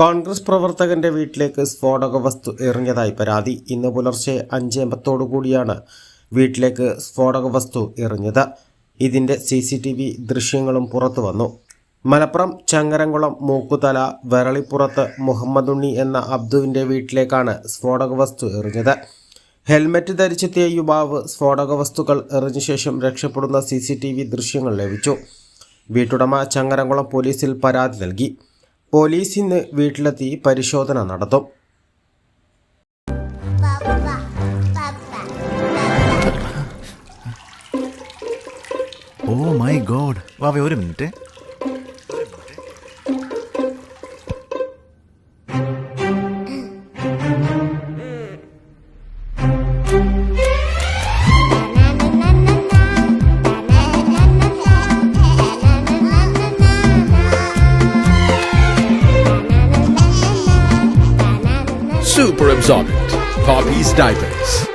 കോൺഗ്രസ് പ്രവർത്തകന്റെ വീട്ടിലേക്ക് സ്ഫോടക വസ്തു എറിഞ്ഞതായി പരാതി. ഇന്ന് പുലർച്ചെ അഞ്ച് എൺപത്തോടു കൂടിയാണ് വീട്ടിലേക്ക് സ്ഫോടക വസ്തു എറിഞ്ഞത്. ഇതിന്റെ സി സി ടി വി ദൃശ്യങ്ങളും പുറത്തു വന്നു. മലപ്പുറം ചങ്ങരംകുളം മൂക്കുതല വെറളിപ്പുറത്ത് മുഹമ്മദുണ്ണി എന്ന അബ്ദുവിന്റെ വീട്ടിലേക്കാണ് സ്ഫോടക വസ്തു എറിഞ്ഞത്. ഹെൽമറ്റ് ധരിച്ചെത്തിയ യുവാവ് സ്ഫോടക വസ്തുക്കൾ എറിഞ്ഞ ശേഷം രക്ഷപ്പെടുന്ന സി സി ടി വി ദൃശ്യങ്ങൾ ലഭിച്ചു. വീട്ടുടമ ചങ്ങരംകുളം പോലീസിൽ പരാതി നൽകി. പോലീസ് ഇന്ന് വീട്ടിലെത്തി പരിശോധന നടത്തും. Oh my god. വാവേ ഒരു minute. Super Absorbent. Poppy's Diapers.